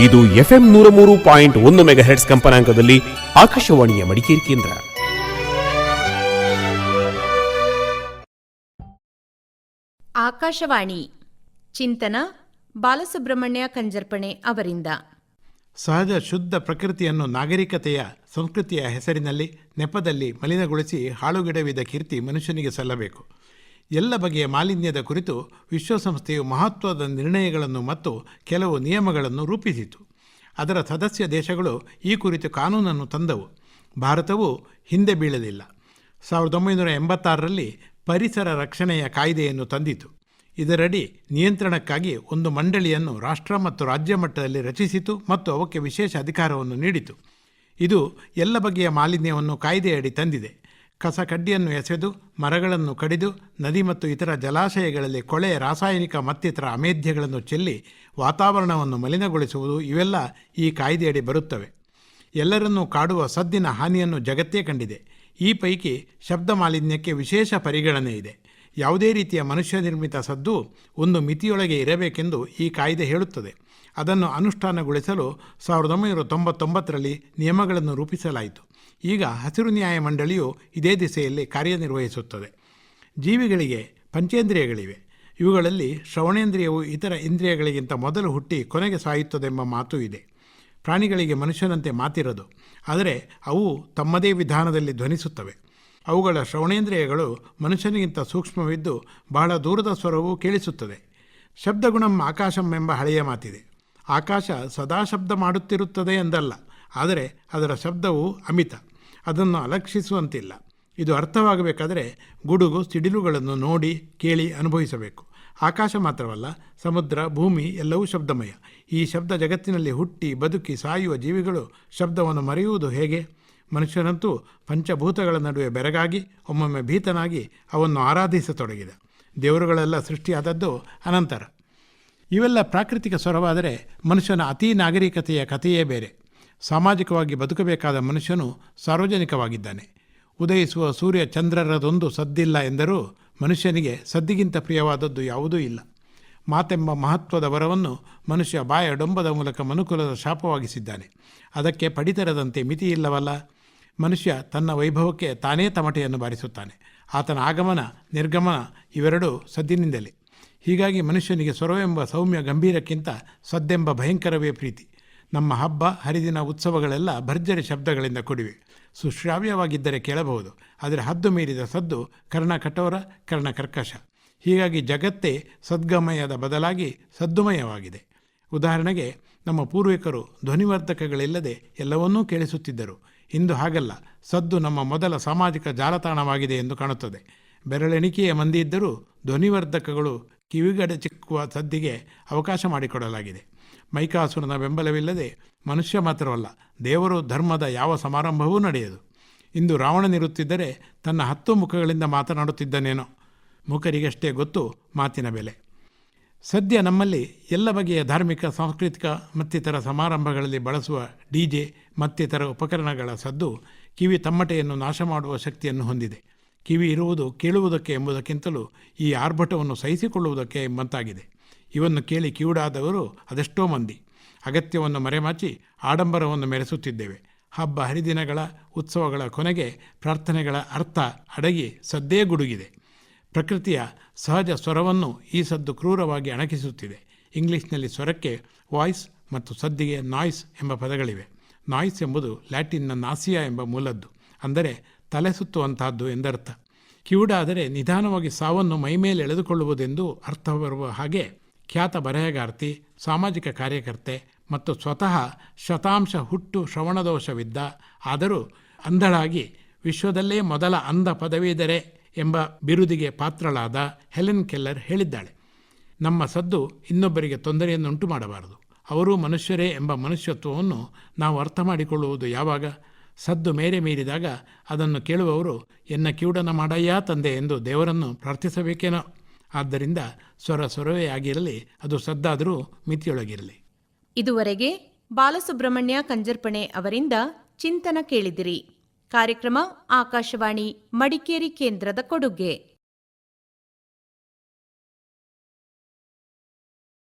ಇದು ಎಫ್ಎಂ ನೂರ ಮೂರು ಪಾಯಿಂಟ್ ಒಂದು ಮೆಗಾಹೆಟ್ಸ್ ಕಂಪನಾಂಕದಲ್ಲಿ ಆಕಾಶವಾಣಿಯ ಮಡಿಕೇರಿ ಕೇಂದ್ರ. ಆಕಾಶವಾಣಿ ಚಿಂತನ ಬಾಲಸುಬ್ರಹ್ಮಣ್ಯ ಕಂಜರ್ಪಣೆ ಅವರಿಂದ. ಸಹಜ ಶುದ್ಧ ಪ್ರಕೃತಿಯನ್ನು ನಾಗರಿಕತೆಯ ಸಂಸ್ಕೃತಿಯ ಹೆಸರಿನಲ್ಲಿ ನೆಪದಲ್ಲಿ ಮಲಿನಗೊಳಿಸಿ ಹಾಳುಗೆಡವಿದ ಕೀರ್ತಿ ಮನುಷ್ಯನಿಗೆ ಸಲ್ಲಬೇಕು. ಎಲ್ಲ ಬಗೆಯ ಮಾಲಿನ್ಯದ ಕುರಿತು ವಿಶ್ವಸಂಸ್ಥೆಯು ಮಹತ್ವದ ನಿರ್ಣಯಗಳನ್ನು ಮತ್ತು ಕೆಲವು ನಿಯಮಗಳನ್ನು ರೂಪಿಸಿತು. ಅದರ ಸದಸ್ಯ ದೇಶಗಳು ಈ ಕುರಿತು ಕಾನೂನನ್ನು ತಂದವು. ಭಾರತವು ಹಿಂದೆ ಬೀಳಲಿಲ್ಲ. ಸಾವಿರದ ಒಂಬೈನೂರ ಎಂಬತ್ತಾರರಲ್ಲಿ ಪರಿಸರ ರಕ್ಷಣೆಯ ಕಾಯ್ದೆಯನ್ನು ತಂದಿತು. ಇದರಡಿ ನಿಯಂತ್ರಣಕ್ಕಾಗಿ ಒಂದು ಮಂಡಳಿಯನ್ನು ರಾಷ್ಟ್ರ ಮತ್ತು ರಾಜ್ಯ ಮಟ್ಟದಲ್ಲಿ ರಚಿಸಿತು ಮತ್ತು ಅವಕ್ಕೆ ವಿಶೇಷ ಅಧಿಕಾರವನ್ನು ನೀಡಿತು. ಇದು ಎಲ್ಲ ಬಗೆಯ ಮಾಲಿನ್ಯವನ್ನು ಕಾಯ್ದೆಯಡಿ ತಂದಿದೆ. ಕಸ ಕಡ್ಡಿಯನ್ನು ಎಸೆದು, ಮರಗಳನ್ನು ಕಡಿದು, ನದಿ ಮತ್ತು ಇತರ ಜಲಾಶಯಗಳಲ್ಲಿ ಕೊಳೆ, ರಾಸಾಯನಿಕ ಮತ್ತಿತರ ಅಮೇಧ್ಯಗಳನ್ನು ಚೆಲ್ಲಿ ವಾತಾವರಣವನ್ನು ಮಲಿನಗೊಳಿಸುವುದು, ಇವೆಲ್ಲ ಈ ಕಾಯ್ದೆಯಡಿ ಬರುತ್ತವೆ. ಎಲ್ಲರನ್ನೂ ಕಾಡುವ ಸದ್ದಿನ ಹಾನಿಯನ್ನು ಜಗತ್ತೇ ಕಂಡಿದೆ. ಈ ಪೈಕಿ ಶಬ್ದ ಮಾಲಿನ್ಯಕ್ಕೆ ವಿಶೇಷ ಪರಿಗಣನೆ ಇದೆ. ಯಾವುದೇ ರೀತಿಯ ಮನುಷ್ಯ ನಿರ್ಮಿತ ಸದ್ದು ಒಂದು ಮಿತಿಯೊಳಗೆ ಇರಬೇಕೆಂದು ಈ ಕಾಯ್ದೆ ಹೇಳುತ್ತದೆ. ಅದನ್ನು ಅನುಷ್ಠಾನಗೊಳಿಸಲು ಸಾವಿರದ ಒಂಬೈನೂರ ತೊಂಬತ್ತೊಂಬತ್ತರಲ್ಲಿ ನಿಯಮಗಳನ್ನು ರೂಪಿಸಲಾಯಿತು. ಈಗ ಹಸಿರು ನ್ಯಾಯ ಮಂಡಳಿಯು ಇದೇ ದಿಸೆಯಲ್ಲಿ ಕಾರ್ಯನಿರ್ವಹಿಸುತ್ತದೆ. ಜೀವಿಗಳಿಗೆ ಪಂಚೇಂದ್ರಿಯಗಳಿವೆ. ಇವುಗಳಲ್ಲಿ ಶ್ರವಣೇಂದ್ರಿಯವು ಇತರ ಇಂದ್ರಿಯಗಳಿಗಿಂತ ಮೊದಲು ಹುಟ್ಟಿ ಕೊನೆಗೆ ಸಾಯುತ್ತದೆಂಬ ಮಾತು ಇದೆ. ಪ್ರಾಣಿಗಳಿಗೆ ಮನುಷ್ಯನಂತೆ ಮಾತಿರದು. ಆದರೆ ಅವು ತಮ್ಮದೇ ವಿಧಾನದಲ್ಲಿ ಧ್ವನಿಸುತ್ತವೆ. ಅವುಗಳ ಶ್ರವಣೇಂದ್ರಿಯಗಳು ಮನುಷ್ಯನಿಗಿಂತ ಸೂಕ್ಷ್ಮವಿದ್ದು ಬಹಳ ದೂರದ ಸ್ವರವು ಕೇಳಿಸುತ್ತದೆ. ಶಬ್ದಗುಣಂ ಆಕಾಶಂ ಎಂಬ ಹಳೆಯ ಮಾತಿದೆ. ಆಕಾಶ ಸದಾ ಶಬ್ದ ಮಾಡುತ್ತಿರುತ್ತದೆ ಎಂದಲ್ಲ, ಆದರೆ ಅದರ ಶಬ್ದವು ಅಮಿತ. ಅದನ್ನು ಅಲಕ್ಷಿಸುವಂತಿಲ್ಲ. ಇದು ಅರ್ಥವಾಗಬೇಕಾದರೆ ಗುಡುಗು ಸಿಡಿಲುಗಳನ್ನು ನೋಡಿ ಕೇಳಿ ಅನುಭವಿಸಬೇಕು. ಆಕಾಶ ಮಾತ್ರವಲ್ಲ, ಸಮುದ್ರ, ಭೂಮಿ ಎಲ್ಲವೂ ಶಬ್ದಮಯ. ಈ ಶಬ್ದ ಜಗತ್ತಿನಲ್ಲಿ ಹುಟ್ಟಿ ಬದುಕಿ ಸಾಯುವ ಜೀವಿಗಳು ಶಬ್ದವನ್ನು ಮರೆಯುವುದು ಹೇಗೆ? ಮನುಷ್ಯನಂತೂ ಪಂಚಭೂತಗಳ ನಡುವೆ ಬೆರಗಾಗಿ, ಒಮ್ಮೊಮ್ಮೆ ಭೀತನಾಗಿ ಅವನ್ನು ಆರಾಧಿಸತೊಡಗಿದ. ದೇವರುಗಳೆಲ್ಲ ಸೃಷ್ಟಿಯಾದದ್ದು ಅನಂತರ. ಇವೆಲ್ಲ ಪ್ರಾಕೃತಿಕ ಸ್ವರವಾದರೆ ಮನುಷ್ಯನ ಅತೀ ನಾಗರಿಕತೆಯ ಕಥೆಯೇ ಬೇರೆ. ಸಾಮಾಜಿಕವಾಗಿ ಬದುಕಬೇಕಾದ ಮನುಷ್ಯನು ಸಾರ್ವಜನಿಕವಾಗಿದ್ದಾನೆ. ಉದಯಿಸುವ ಸೂರ್ಯ ಚಂದ್ರರದೊಂದು ಸದ್ದಿಲ್ಲ ಎಂದರೂ ಮನುಷ್ಯನಿಗೆ ಸದ್ದಿಗಿಂತ ಪ್ರಿಯವಾದದ್ದು ಯಾವುದೂ ಇಲ್ಲ. ಮಾತೆಂಬ ಮಹತ್ವದ ವರವನ್ನು ಮನುಷ್ಯ ಬಾಯ ಡೊಂಬದ ಮೂಲಕ ಮನುಕುಲದ ಶಾಪವಾಗಿಸಿದ್ದಾನೆ. ಅದಕ್ಕೆ ಪಡಿತರದಂತೆ ಮಿತಿ ಇಲ್ಲವಲ್ಲ. ಮನುಷ್ಯ ತನ್ನ ವೈಭವಕ್ಕೆ ತಾನೇ ತಮಟೆಯನ್ನು ಬಾರಿಸುತ್ತಾನೆ. ಆತನ ಆಗಮನ, ನಿರ್ಗಮನ ಇವೆರಡೂ ಸದ್ದಿನಿಂದಲೇ. ಹೀಗಾಗಿ ಮನುಷ್ಯನಿಗೆ ಸ್ವರವೆಂಬ ಸೌಮ್ಯ ಗಂಭೀರಕ್ಕಿಂತ ಸದ್ದೆಂಬ ಭಯಂಕರವೇ ಪ್ರೀತಿ. ನಮ್ಮ ಹಬ್ಬ, ಹರಿದಿನ ಉತ್ಸವಗಳೆಲ್ಲ ಭರ್ಜರಿ ಶಬ್ದಗಳಿಂದ ಕೊಡಿವೆ. ಸುಶ್ರಾವ್ಯವಾಗಿದ್ದರೆ ಕೇಳಬಹುದು. ಆದರೆ ಹದ್ದು ಮೀರಿದ ಸದ್ದು ಕರ್ಣ ಕಠೋರ, ಕರ್ಣ ಕರ್ಕಶ. ಹೀಗಾಗಿ ಜಗತ್ತೇ ಸದ್ಗಮಯದ ಬದಲಾಗಿ ಸದ್ದುಮಯವಾಗಿದೆ. ಉದಾಹರಣೆಗೆ, ನಮ್ಮ ಪೂರ್ವಿಕರು ಧ್ವನಿವರ್ಧಕಗಳಿಲ್ಲದೆ ಎಲ್ಲವನ್ನೂ ಕೇಳಿಸುತ್ತಿದ್ದರು. ಇಂದು ಹಾಗಲ್ಲ. ಸದ್ದು ನಮ್ಮ ಮೊದಲ ಸಾಮಾಜಿಕ ಜಾಲತಾಣವಾಗಿದೆ ಎಂದು ಕಾಣುತ್ತದೆ. ಬೆರಳೆಣಿಕೆಯ ಮಂದಿ ಇದ್ದರೂ ಧ್ವನಿವರ್ಧಕಗಳು ಕಿವಿಗಡೆ ಚಿಕ್ಕುವ ಸದ್ದಿಗೆ ಅವಕಾಶ ಮಾಡಿಕೊಡಲಾಗಿದೆ. ಮೈಕಾಸುರನ ಬೆಂಬಲವಿಲ್ಲದೆ ಮನುಷ್ಯ ಮಾತ್ರವಲ್ಲ, ದೇವರು ಧರ್ಮದ ಯಾವ ಸಮಾರಂಭವೂ ನಡೆಯದು. ಇಂದು ರಾವಣನಿರುತ್ತಿದ್ದರೆ ತನ್ನ ಹತ್ತು ಮುಖಗಳಿಂದ ಮಾತನಾಡುತ್ತಿದ್ದನೇನೋ. ಮುಖರಿಗಷ್ಟೇ ಗೊತ್ತು ಮಾತಿನ ಬೆಲೆ. ಸದ್ಯ ನಮ್ಮಲ್ಲಿ ಎಲ್ಲ ಬಗೆಯ ಧಾರ್ಮಿಕ, ಸಾಂಸ್ಕೃತಿಕ ಮತ್ತಿತರ ಸಮಾರಂಭಗಳಲ್ಲಿ ಬಳಸುವ ಡಿ ಜೆ, ಮತ್ತಿತರ ಉಪಕರಣಗಳ ಸದ್ದು ಕಿವಿ ತಮ್ಮಟೆಯನ್ನು ನಾಶ ಮಾಡುವ ಶಕ್ತಿಯನ್ನು ಹೊಂದಿದೆ. ಕಿವಿ ಇರುವುದು ಕೇಳುವುದಕ್ಕೆ ಎಂಬುದಕ್ಕಿಂತಲೂ ಈ ಆರ್ಭಟವನ್ನು ಸಹಿಸಿಕೊಳ್ಳುವುದಕ್ಕೆ ಎಂಬಂತಾಗಿದೆ. ಇವನ್ನು ಕೇಳಿ ಕಿವುಡಾದವರು ಅದೆಷ್ಟೋ ಮಂದಿ. ಅಗತ್ಯವನ್ನು ಮರೆಮಾಚಿ ಆಡಂಬರವನ್ನು ಮೆರೆಸುತ್ತಿದ್ದೇವೆ. ಹಬ್ಬ ಹರಿದಿನಗಳ ಉತ್ಸವಗಳ ಕೊನೆಗೆ ಪ್ರಾರ್ಥನೆಗಳ ಅರ್ಥ ಅಡಗಿ ಸದ್ದೇ ಗುಡುಗಿದೆ. ಪ್ರಕೃತಿಯ ಸಹಜ ಸ್ವರವನ್ನು ಈ ಸದ್ದು ಕ್ರೂರವಾಗಿ ಅಣಕಿಸುತ್ತಿದೆ. ಇಂಗ್ಲಿಷ್ನಲ್ಲಿ ಸ್ವರಕ್ಕೆ ವಾಯ್ಸ್ ಮತ್ತು ಸದ್ದಿಗೆ ನಾಯ್ಸ್ ಎಂಬ ಪದಗಳಿವೆ. ನಾಯ್ಸ್ ಎಂಬುದು ಲ್ಯಾಟಿನ್ನ ನಾಸಿಯಾ ಎಂಬ ಮೂಲದ್ದು. ಅಂದರೆ ತಲೆ ಸುತ್ತುವಂತಹದ್ದು ಎಂದರ್ಥ. ಕಿವುಡಾದರೆ ನಿಧಾನವಾಗಿ ಸಾವನ್ನು ಮೈಮೇಲೆ ಎಳೆದುಕೊಳ್ಳುವುದೆಂದು ಅರ್ಥ ಬರುವ ಹಾಗೆ ಖ್ಯಾತ ಬರೆಹಗಾರ್ತಿ, ಸಾಮಾಜಿಕ ಕಾರ್ಯಕರ್ತೆ ಮತ್ತು ಸ್ವತಃ ಶತಾಂಶ ಹುಟ್ಟು ಶ್ರವಣದೋಷವಿದ್ದ, ಆದರೂ ಅಂಧಳಾಗಿ ವಿಶ್ವದಲ್ಲೇ ಮೊದಲ ಅಂಧ ಪದವೀಧರೆ ಎಂಬ ಬಿರುದಿಗೆ ಪಾತ್ರಳಾದ ಹೆಲೆನ್ ಕೆಲ್ಲರ್ ಹೇಳಿದ್ದಾಳೆ. ನಮ್ಮ ಸದ್ದು ಇನ್ನೊಬ್ಬರಿಗೆ ತೊಂದರೆಯನ್ನುಂಟು ಮಾಡಬಾರದು. ಅವರೂ ಮನುಷ್ಯರೇ ಎಂಬ ಮನುಷ್ಯತ್ವವನ್ನು ನಾವು ಅರ್ಥ ಮಾಡಿಕೊಳ್ಳುವುದು ಯಾವಾಗ? ಸದ್ದು ಮೇರೆ ಮೀರಿದಾಗ ಅದನ್ನು ಕೇಳುವವರು, ಎನ್ನ ಕಿವುಡನ ಮಾಡಯ್ಯ ತಂದೆ ಎಂದು ದೇವರನ್ನು ಪ್ರಾರ್ಥಿಸಬೇಕೇನೋ? ಆದ್ದರಿಂದ ಸ್ವರ ಸ್ವರವೇ ಆಗಿರಲಿ, ಅದು ಸದ್ದಾದರೂ ಮಿತಿಯೊಳಗಿರಲಿ. ಇದುವರೆಗೆ ಬಾಲಸುಬ್ರಹ್ಮಣ್ಯ ಕಂಜರ್ಪಣೆ ಅವರಿಂದ ಚಿಂತನ ಕೇಳಿದಿರಿ. ಕಾರ್ಯಕ್ರಮ ಆಕಾಶವಾಣಿ ಮಡಿಕೇರಿ ಕೇಂದ್ರದ ಕೊಡುಗೆ.